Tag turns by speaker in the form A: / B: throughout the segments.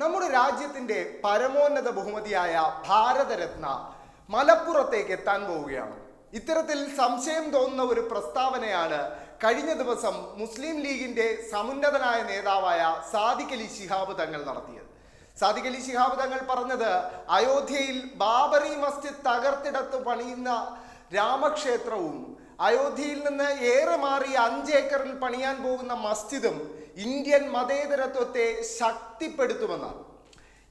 A: നമ്മുടെ രാജ്യത്തിന്റെ പരമോന്നത ബഹുമതിയായ ഭാരതരത്ന മലപ്പുറത്തേക്ക് എത്താൻ പോവുകയാണ്. ഇത്തരത്തിൽ സംശയം തോന്നുന്ന ഒരു പ്രസ്താവനയാണ് കഴിഞ്ഞ ദിവസം മുസ്ലിം ലീഗിന്റെ സമുന്നതനായ നേതാവായ സാദിഖ് അലി ശിഹാബ് തങ്ങൾ നടത്തിയത്. സാദിഖ് അലി ശിഹാബ് തങ്ങൾ പറഞ്ഞത് അയോധ്യയിൽ ബാബറി മസ്ജിദ് തകർത്തിടത്ത് പണിയുന്ന രാമക്ഷേത്രവും അയോധ്യയിൽ നിന്ന് ഏറെ മാറി അഞ്ച് ഏക്കറിൽ പണിയാൻ പോകുന്ന മസ്ജിദും ഇന്ത്യൻ മതേതരത്വത്തെ ശക്തിപ്പെടുത്തുമെന്നാണ്.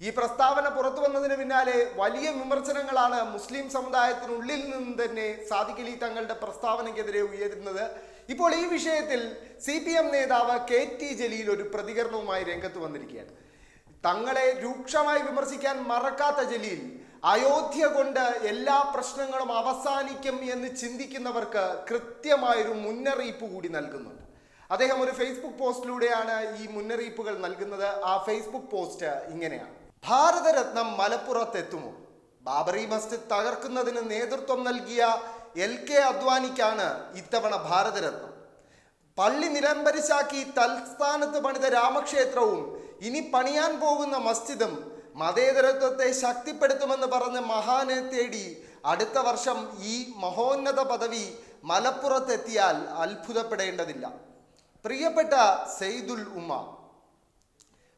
A: ഈ പ്രസ്താവന പുറത്തു വന്നതിന് പിന്നാലെ വലിയ വിമർശനങ്ങളാണ് മുസ്ലിം സമുദായത്തിനുള്ളിൽ നിന്ന് തന്നെ സാദിഖലി തങ്ങളുടെ പ്രസ്താവനയ്ക്കെതിരെ ഉയരുന്നത്. ഇപ്പോൾ ഈ വിഷയത്തിൽ സി പി എം നേതാവ് കെ ടി ജലീൽ ഒരു പ്രതികരണവുമായി രംഗത്ത് വന്നിരിക്കുകയാണ്. തങ്ങളെ രൂക്ഷമായി വിമർശിക്കാൻ മറക്കാത്ത ജലീൽ അയോധ്യ കൊണ്ട് എല്ലാ പ്രശ്നങ്ങളും അവസാനിക്കും എന്ന് ചിന്തിക്കുന്നവർക്ക് കൃത്യമായൊരു മുന്നറിയിപ്പ് കൂടി നൽകുന്നുണ്ട്. അദ്ദേഹം ഒരു ഫേസ്ബുക്ക് പോസ്റ്റിലൂടെയാണ് ഈ മുന്നറിയിപ്പുകൾ നൽകുന്നത്. ആ ഫേസ്ബുക്ക് പോസ്റ്റ് ഇങ്ങനെയാണ്. ഭാരതരത്നം മലപ്പുറത്തെത്തുമോ? ബാബറി മസ്ജിദ് തകർക്കുന്നതിന് നേതൃത്വം നൽകിയ എൽ കെ അദ്വാനിക്കാണ് ഇത്തവണ ഭാരതരത്നം. പള്ളി നിലംപരിശാക്കി തൽസ്ഥാനത്ത് പണിത രാമക്ഷേത്രവും ഇനി പണിയാൻ പോകുന്ന മസ്ജിദും മതേതരത്വത്തെ ശക്തിപ്പെടുത്തുമെന്ന് പറഞ്ഞ് മഹാനെ തേടി അടുത്ത വർഷം ഈ മഹോന്നത പദവി മലപ്പുറത്തെത്തിയാൽ അത്ഭുതപ്പെടേണ്ടതില്ല. പ്രിയപ്പെട്ട സെയ്ദുൽ ഉമ്മ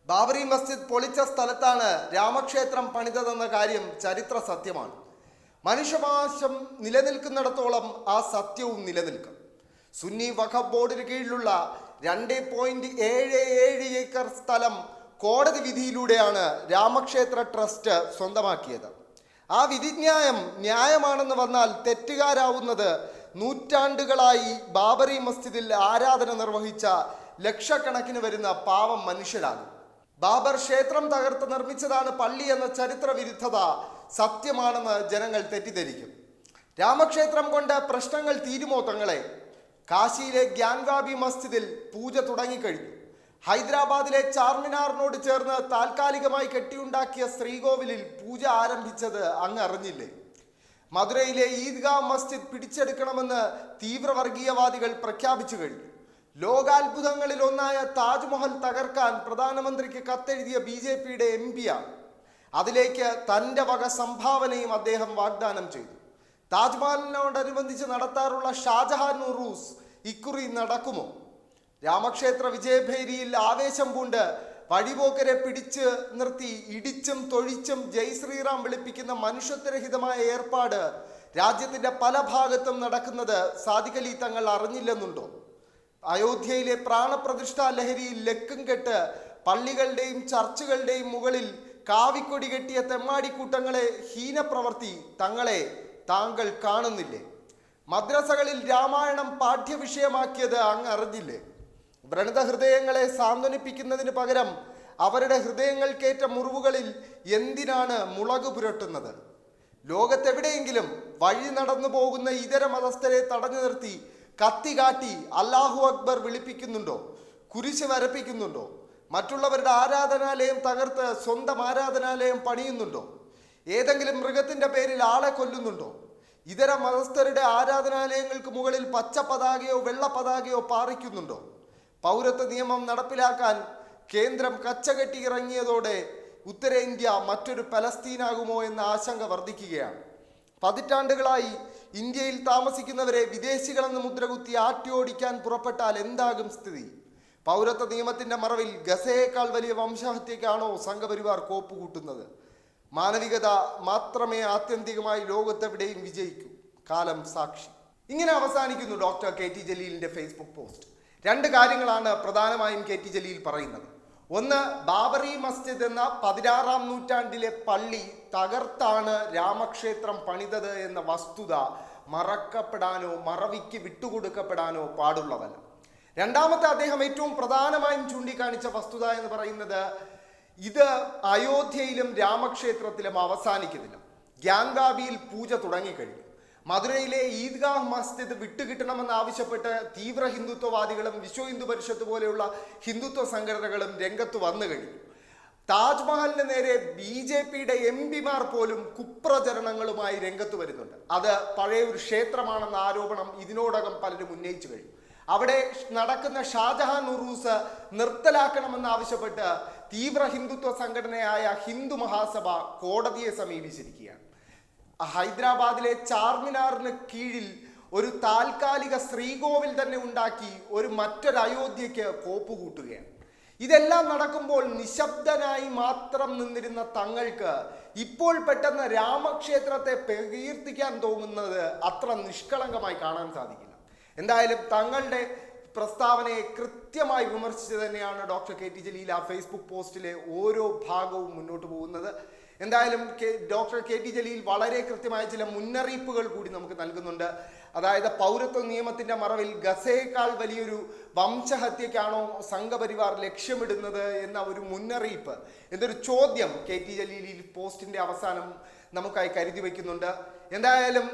A: ബാബറി മസ്ജിദ് പൊളിച്ച സ്ഥലത്താണ് രാമക്ഷേത്രം പണിതതെന്ന കാര്യം ചരിത്ര സത്യമാണ്. മനുഷ്യവാശം നിലനിൽക്കുന്നിടത്തോളം ആ സത്യവും നിലനിൽക്കും. സുന്നി വഖഫ് ബോർഡിന് കീഴിലുള്ള രണ്ട് പോയിന്റ് ഏഴ് ഏഴ് ഏക്കർ സ്ഥലം കോടതി വിധിയിലൂടെയാണ് രാമക്ഷേത്ര ട്രസ്റ്റ് സ്വന്തമാക്കിയത്. ആ വിധിന്യായം ന്യായമാണെന്ന് വന്നാൽ തെറ്റുകാരാവുന്നത് നൂറ്റാണ്ടുകളായി ബാബറി മസ്ജിദിൽ ആരാധന നിർവഹിച്ച ലക്ഷക്കണക്കിന് വരുന്ന പാവം മനുഷ്യരാണ്. ബാബർ ക്ഷേത്രം തകർത്ത് നിർമ്മിച്ചതാണ് പള്ളി എന്ന ചരിത്ര വിരുദ്ധത സത്യമാണെന്ന് ജനങ്ങൾ തെറ്റിദ്ധരിക്കും. രാമക്ഷേത്രം കൊണ്ട് പ്രശ്നങ്ങൾ തീരുമോ തങ്ങളെ? കാശിയിലെ ഗ്യാൻഗാബി മസ്ജിദിൽ പൂജ തുടങ്ങിക്കഴിഞ്ഞു. ഹൈദരാബാദിലെ ചാർമിനാറിനോട് ചേർന്ന് താൽക്കാലികമായി കെട്ടിയുണ്ടാക്കിയ ശ്രീകോവിലിൽ പൂജ ആരംഭിച്ചത് അങ്ങ് അറിഞ്ഞില്ലേ? മധുരയിലെ ഈദ്ഗാ മസ്ജിദ് പിടിച്ചെടുക്കണമെന്ന് തീവ്രവർഗീയവാദികൾ പ്രഖ്യാപിച്ചു കഴിഞ്ഞു. ലോകാത്ഭുതങ്ങളിൽ ഒന്നായ താജ്മഹൽ തകർക്കാൻ പ്രധാനമന്ത്രിക്ക് കത്തെഴുതിയ ബി ജെ പിയുടെ എം പിയാണ് അതിലേക്ക് തന്റെ വക സംഭാവനയും അദ്ദേഹം വാഗ്ദാനം ചെയ്തു. താജ്മഹലിനോടനുബന്ധിച്ച് നടത്താറുള്ള ഷാജഹാൻ ഉറൂസ് ഇക്കുറി നടക്കുമോ? രാമക്ഷേത്ര വിജയഭേരിയിൽ ആവേശം പൂണ്ട് വഴിപോക്കരെ പിടിച്ച് നിർത്തി ഇടിച്ചും തൊഴിച്ചും ജയ് ശ്രീറാം വിളിപ്പിക്കുന്ന മനുഷ്യത്വരഹിതമായ ഏർപ്പാട് രാജ്യത്തിന്റെ പല ഭാഗത്തും നടക്കുന്നത് സാധികലി തങ്ങൾ അറിഞ്ഞില്ലെന്നുണ്ടോ? അയോധ്യയിലെ പ്രാണപ്രതിഷ്ഠാ ലഹരിയിൽ ലക്കും കെട്ട് പള്ളികളുടെയും ചർച്ചുകളുടെയും മുകളിൽ കാവിക്കൊടി കെട്ടിയ തെമ്മാടിക്കൂട്ടങ്ങളെ ഹീനപ്രവർത്തി തങ്ങളെ താങ്കൾ കാണുന്നില്ലേ? മദ്രസകളിൽ രാമായണം പാഠ്യവിഷയമാക്കിയത് അങ്ങ് അറിഞ്ഞില്ലേ? വ്രണത ഹൃദയങ്ങളെ സാന്ത്വനിപ്പിക്കുന്നതിന് പകരം അവരുടെ ഹൃദയങ്ങൾക്കേറ്റ മുറിവുകളിൽ എന്തിനാണ് മുളക് പുരട്ടുന്നത്? ലോകത്തെവിടെയെങ്കിലും വഴി നടന്നു പോകുന്ന ഇതര മതസ്ഥരെ തടഞ്ഞു നിർത്തി കത്തി കാട്ടി അല്ലാഹു അക്ബർ വിളിപ്പിക്കുന്നുണ്ടോ? കുരിശ് വരപ്പിക്കുന്നുണ്ടോ? മറ്റുള്ളവരുടെ ആരാധനാലയം തകർത്ത് സ്വന്തം ആരാധനാലയം പണിയുന്നുണ്ടോ? ഏതെങ്കിലും മൃഗത്തിന്റെ പേരിൽ ആളെ കൊല്ലുന്നുണ്ടോ? ഇതര മതസ്ഥരുടെ ആരാധനാലയങ്ങൾക്ക് മുകളിൽ പച്ച പതാകയോ വെള്ള പതാകയോ പാറിക്കുന്നുണ്ടോ? പൗരത്വ നിയമം നടപ്പിലാക്കാൻ കേന്ദ്രം കച്ചകെട്ടി ഇറങ്ങിയതോടെ ഉത്തരേന്ത്യ മറ്റൊരു പലസ്തീനാകുമോ എന്ന ആശങ്ക വർദ്ധിക്കുകയാണ്. പതിറ്റാണ്ടുകളായി ഇന്ത്യയിൽ താമസിക്കുന്നവരെ വിദേശികളെന്ന് മുദ്രകുത്തി ആട്ടിയോടിക്കാൻ പുറപ്പെട്ടാൽ എന്താകും സ്ഥിതി? പൗരത്വ നിയമത്തിന്റെ മറവിൽ ഗസയേക്കാൾ വലിയ വംശഹത്യക്കാണോ സംഘപരിവാർ കോപ്പുകൂട്ടുന്നത്? മാനവികത മാത്രമേ ആത്യന്തികമായി ലോകത്തെവിടെയും വിജയിക്കൂ. കാലം സാക്ഷി. ഇങ്ങനെ അവസാനിക്കുന്നു ഡോക്ടർ കെ ടി ജലീലിന്റെ ഫേസ്ബുക്ക് പോസ്റ്റ്. രണ്ട് കാര്യങ്ങളാണ് പ്രധാനമായും കെ ടി ജലീൽ പറയുന്നത്. ഒന്ന് ബാബറി മസ്ജിദ് എന്ന പതിനാറാം നൂറ്റാണ്ടിലെ പള്ളി തകർത്താണ് രാമക്ഷേത്രം പണിതത് എന്ന വസ്തുത മറക്കപ്പെടാനോ മറവിക്ക് വിട്ടുകൊടുക്കപ്പെടാനോ പാടുള്ളതല്ല രണ്ടാമത്തെ അദ്ദേഹം ഏറ്റവും പ്രധാനമായും ചൂണ്ടിക്കാണിച്ച വസ്തുത എന്ന് പറയുന്നത് ഇത് അയോധ്യയിലും രാമക്ഷേത്രത്തിലും അവസാനിക്കുന്നില്ല. ഗ്യാങ്കാബിയിൽ പൂജ തുടങ്ങിക്കഴിഞ്ഞു. മധുരയിലെ ഈദ്ഗാഹ് മസ്ജിദ് വിട്ടുകിട്ടണമെന്ന് ആവശ്യപ്പെട്ട് തീവ്ര ഹിന്ദുത്വവാദികളും വിശ്വ ഹിന്ദു പരിഷത്ത് പോലെയുള്ള ഹിന്ദുത്വ സംഘടനകളും രംഗത്ത് വന്നു കഴിഞ്ഞു. താജ്മഹലിന് നേരെ ബി ജെ പിയുടെ എം പിമാർ പോലും കുപ്രചരണങ്ങളുമായി രംഗത്ത് വരുന്നുണ്ട്. അത് പഴയ ഒരു ക്ഷേത്രമാണെന്ന ആരോപണം ഇതിനോടകം പലരും ഉന്നയിച്ചു കഴിഞ്ഞു. അവിടെ നടക്കുന്ന ഷാജഹാൻ ഉറൂസ് നിർത്തലാക്കണമെന്ന് ആവശ്യപ്പെട്ട് തീവ്ര ഹിന്ദുത്വ സംഘടനയായ ഹിന്ദു മഹാസഭ കോടതിയെ സമീപിച്ചിരിക്കുകയാണ്. ഹൈദരാബാദിലെ ചാർമിനാറിന് കീഴിൽ ഒരു താൽക്കാലിക ശ്രീകോവിൽ തന്നെ ഉണ്ടാക്കി ഒരു മറ്റൊരു അയോധ്യയ്ക്ക് കോപ്പ് കൂട്ടുകയാണ്. ഇതെല്ലാം നടക്കുമ്പോൾ നിശബ്ദനായി മാത്രം നിന്നിരുന്ന തങ്ങൾക്ക് ഇപ്പോൾ പെട്ടെന്ന് രാമക്ഷേത്രത്തെ പ്രകീർത്തിക്കാൻ തോന്നുന്നത് അത്ര നിഷ്കളങ്കമായി കാണാൻ സാധിക്കില്ല. എന്തായാലും തങ്ങളുടെ പ്രസ്താവനയെ കൃത്യമായി വിമർശിച്ച് തന്നെയാണ് ഡോക്ടർ കെ ടി ജലീൽ ആ ഫേസ്ബുക്ക് പോസ്റ്റിലെ ഓരോ ഭാഗവും മുന്നോട്ട് പോകുന്നത്. എന്തായാലും ഡോക്ടർ കെ ടി ജലീൽ വളരെ കൃത്യമായ ചില മുന്നറിയിപ്പുകൾ കൂടി നമുക്ക് നൽകുന്നുണ്ട്. അതായത് പൗരത്വ നിയമത്തിന്റെ മറവിൽ ഗസയേക്കാൾ വലിയൊരു വംശഹത്യക്കാണോ സംഘപരിവാർ ലക്ഷ്യമിടുന്നത് എന്ന ഒരു മുന്നറിയിപ്പ്. എന്നൊരു ചോദ്യം കെ ടി ജലീൽ പോസ്റ്റിന്റെ അവസാനം നമുക്കായി കരുതി വയ്ക്കുന്നുണ്ട്. എന്തായാലും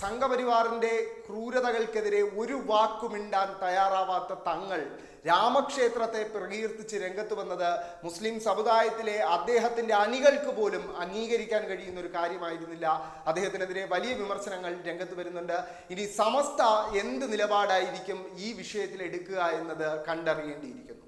A: സംഘപരിവാറിന്റെ ക്രൂരതകൾക്കെതിരെ ഒരു വാക്കുമിണ്ടാൻ തയ്യാറാവാത്ത തങ്ങൾ രാമക്ഷേത്രത്തെ പ്രകീർത്തിച്ച് രംഗത്ത് വന്നത് മുസ്ലിം സമുദായത്തിലെ അദ്ദേഹത്തിന്റെ അണികൾക്ക് പോലും അംഗീകരിക്കാൻ കഴിയുന്ന ഒരു കാര്യമായിരുന്നില്ല. അദ്ദേഹത്തിനെതിരെ വലിയ വിമർശനങ്ങൾ രംഗത്ത് വരുന്നുണ്ട്. ഇനി സമസ്ത എന്ത് നിലപാടായിരിക്കും ഈ വിഷയത്തിൽ എടുക്കുക എന്നത് കണ്ടറിയേണ്ടിയിരിക്കുന്നു.